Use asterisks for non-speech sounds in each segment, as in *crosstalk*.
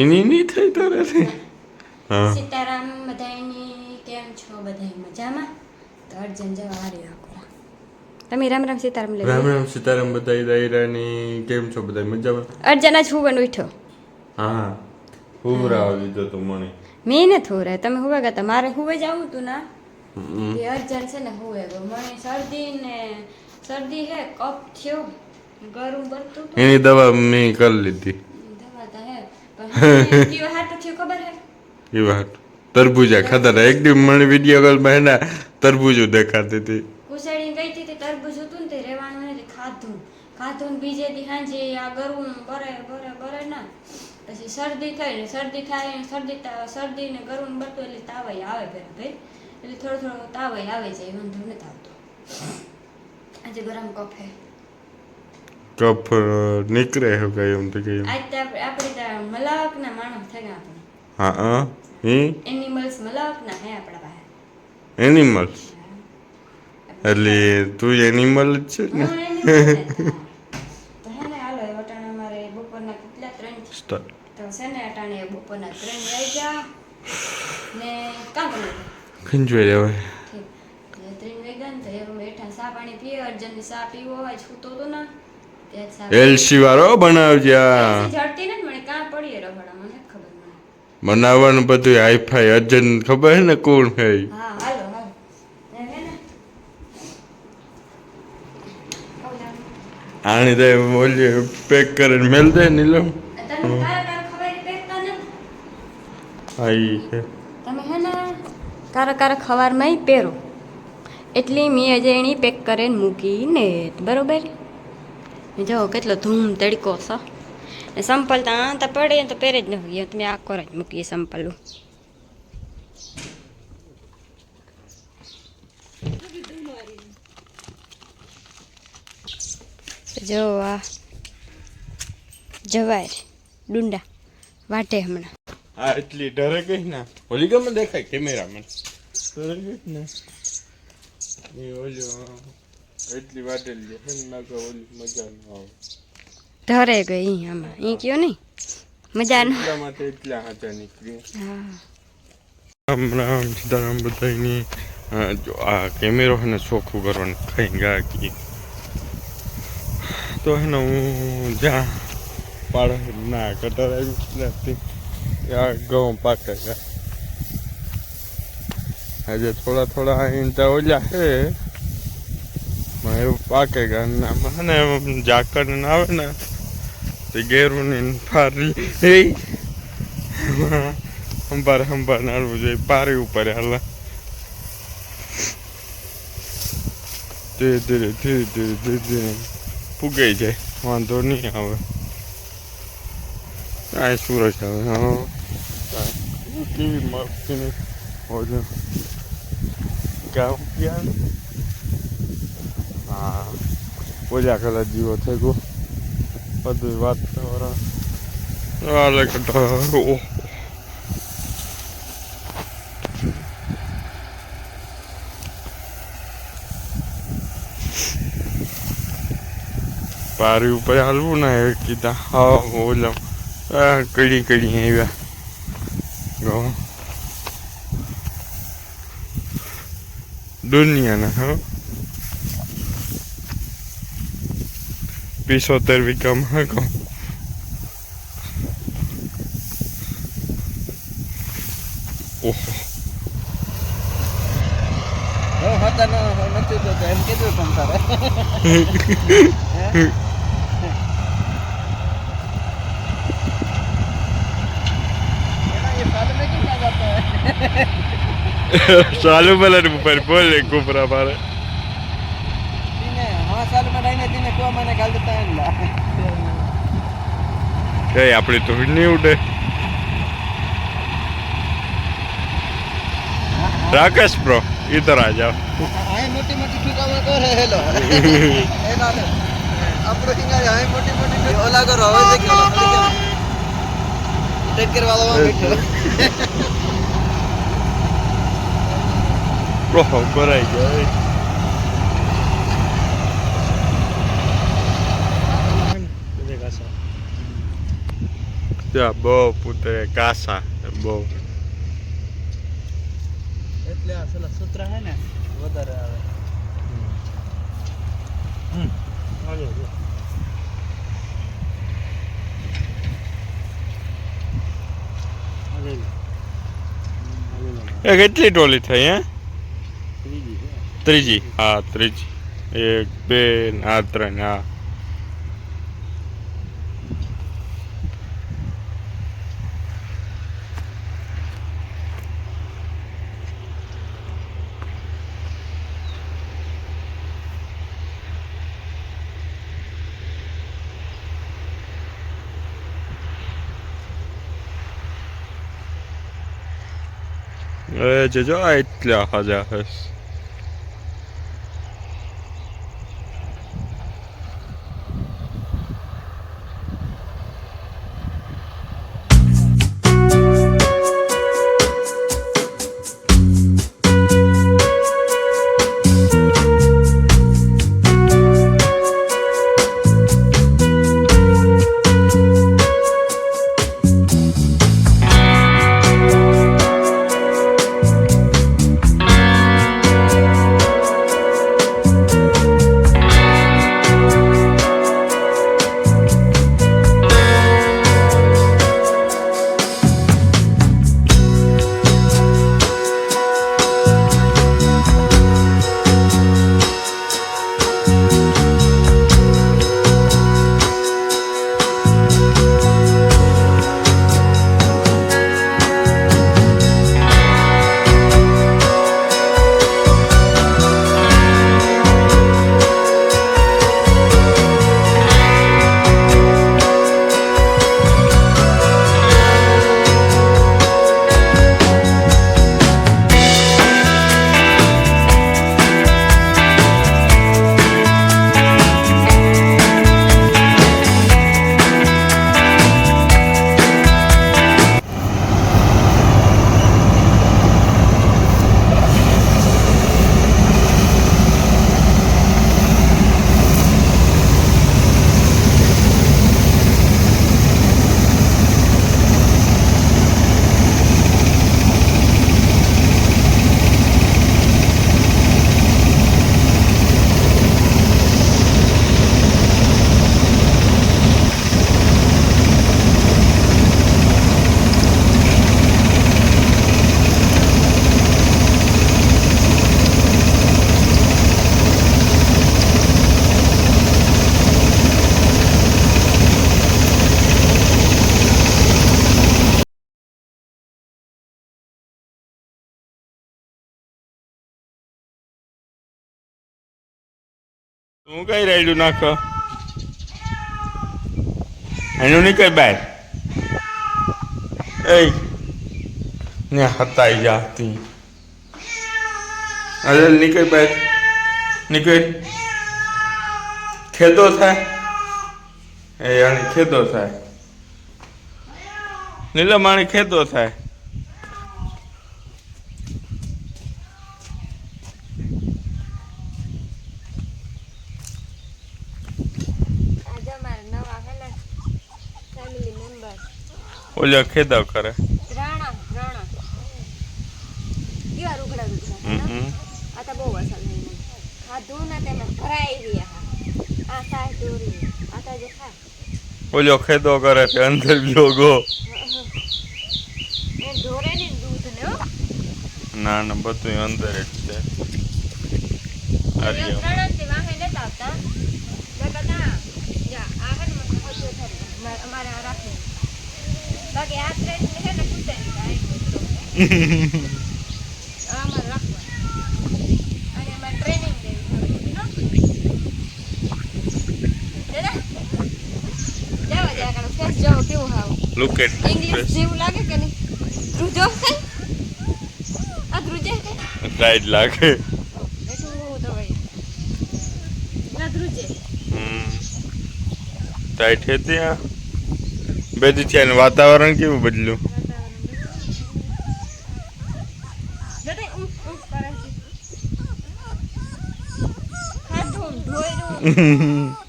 એની નહીં થઈ તારાથી હા. સીતારામ બધાની કેમ છો? બધાય મજામાં? તો અર્જન જવા હારી તમે રામ રામ સીતારામ લે રામ રામ સીતારામ બધાઈ દાયરાની કેમ છો? બધા મજામાં? અર્જન જ હુવન ઉઠ્યો. હા. હુવરા લીધો તો મને. મેં ને થોરે તમે હુવે ગયા મારે હુવે જ તું ના. હમ. અર્જન છે ને હુવે ગયો. મને શરદી ને શરદી હે કફ થયો. ગરમ બનતું એની દવા મેં કરી લીધી દવા તો હે પણ કેવા હાટું થયું ખબર હે એ વાત તરબૂજા ખાતા એક દિવસ મને વીડિયો કોલમાં એના તરબૂજો દેખાતી હતી. કુસાડી ગઈ હતી તે તરબૂચ હતું ને તે રહેવાનું નથી ખાધું. ખાધું ને બીજે દી સાંજે આ ગરવું બરે બરે બરે ના. પછી શરદી થઈ ને શરદી થાય ને શરદી શરદી ને ગરવું બરતું એટલે તાવય આવે પેલા ભાઈ. એટલે થોડો થોડો તાવય આવે છે વાંધો નથી આવતો. આજે ગરમ કફ હે. કફ નીકળે એવું કઈ એમ તો કઈ તો આપણે આપણે ત્યાં મલાવકના માણસ થઈ ગયા આપણે હા હા. હમ? એનિમલ્સ મલાવકના હે આપણા પાસે. એનિમલ્સ એટલે તું એનિમલ જ છે ને? હા, તો હે ને. તો ને ને ખંજવાઈ રહેવાય ત્રણ વાગ્યા ને તો એ બેઠા સા પાણી પીએ અર્જન સા પીવો હોય છૂતો તો ના. એલસી વાળો બનાવજે બનાવવાનું બધું હાઈફાઈ અજન ખબર હે ને કોણ હે ઓલા, આણી દે ઓલી પેક કરીને મેલ દે નીલમ તમે હા ઈ છે. તમે હે ને કારા કારા ખવારમાં પહેરો. એટલી મેં અજય એની પેક કરીને મૂકીને બરોબર? જો કેટલો ધૂમ તડકો છે ને સંપલ તો આ તો પડે તો પહેરે જ ન હોય તમે આ કોર જ મૂકીએ સંપલું જો આ જવાય ડુંડા વાટે હમણાં આ એટલી ડરે ગઈ ને ઓલી ગમે દેખાય કેમેરામાં ડરે ગઈ ને એ ઓલી અ, એટલી વાટેલી છે એમ ના કે ઓલી મજા ન આવે ધરે ગઈ આમાં ઈ કયો નહીં મજા ન એટલા માટે એટલા હાચા નીકળી હા રામ રામ સીતારામ બધાની જો આ કેમેરો છે ને ચોખ્ખું કરવાનું ખાઈ ગાકી તો હે ને હું જ્યાં પાડે ના કટર આવ્યું નથી આ ઘઉં પાકે ગયા આજે થોડા થોડા ઈંટા ઓલ્યા છે માં એવું પાકે ગયા ને આમાં છે ને એમ ઝાકળ ને આવે ને તે ગેરું ને ફારી એ સંભાર સંભાર નાડવું જોઈએ પારી ઉપર હાલ ધીરે ધીરે ધીરે ધીરે ધીરે ધીરે પુગાઈ જાય વાંધો નહીં આવે આ સૂરજ આવે હા આ કેવી મસ્તીની હોજો ગામ ક્યાં હા. ઓજા કલર જીવો થઈ ગયો. બધું વાત ઓહ. પારી ઉપર હાલવું ને એ કીધા. હા ઓલમ કડી કડી આવ્યા. દુનિયાના, હા. પિસોતેર વીઘામાં હા કહો ઓહો હું હતા ન એમ કીધું મને ગાલી તાંડા કે આપણી તો નહીં ઉડે રાકેશ બ્રો ઇધર આ જાઓ આય મોટી મોટી ઠુકાવા કરે હેલો એનો આપણો હિંગા આય મોટી મોટી ઓલા કરો હવે દેખ લો ટેકર વાળો બેઠો બ્રો કોરાઈ જાય ત્યાં બહુ પુત્રે કાસા બહુ એટલે આ પેલા સૂત્ર હે ને વધારે આવે એ કેટલી ટોલી થઈ હે ત્રીજી હા ત્રીજી એક બે ને આ ત્રણ હા એ જજો આ એટલા હજા તું કઈ રાયડું નાખો? એનું નીકળ બાય એ ને હતાઈ જાતી. અરે નીકળ બાય નીકળ ખેદો થાય? એ, આને ખેદો થાય. નીલમાણી ખેદો થાય આજે અમારા નવા હે ને ફેમિલી મેમ્બર ઓલો ખેદો કરે. રાણા રાણા. કેવા રૂખડા રૂખડા. આ તો બહુ અસર નહીં ખાધું ને તેમાં ભરાઈ ગયા આ દોરી આ તો જે ખા ઓલો ખેદો કરે તે અંદર જોગો ઢોરે ને દૂધ ને ના ના બધું અંદર જ છે. આર્ય. લુક એટ ઇંગ્લિશ જેવું લાગે કે નહીં ધ્રુજો છે આ ધ્રુજે છે ટાઈટ લાગે બેઠું હોવું તો ભાઈ ના ધ્રુજે હમ ટાઈટ છે ત્યાં બેથી છે ને વાતાવરણ કેવું બદલ્યું *laughs*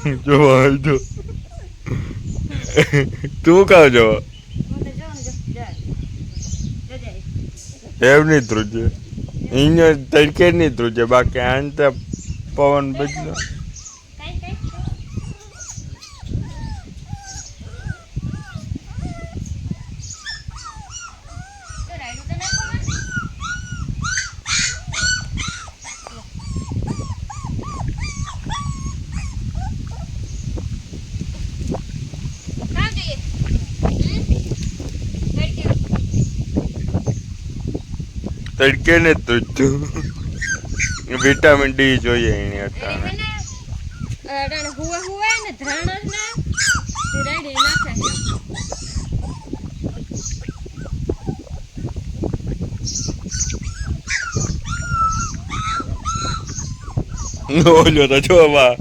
जो जो तू का जो। एवनी ध्रुज इन तड़के नहीं ध्रुज बाकी आंता પવન બદલો તો તો? તડકે. ને ધ્રુજતું વિટામિન ડી જોઈએ એની અત્યારે અડાણે હુવે હુવે ને ધ્રાણ નાખે છે. તો જોવા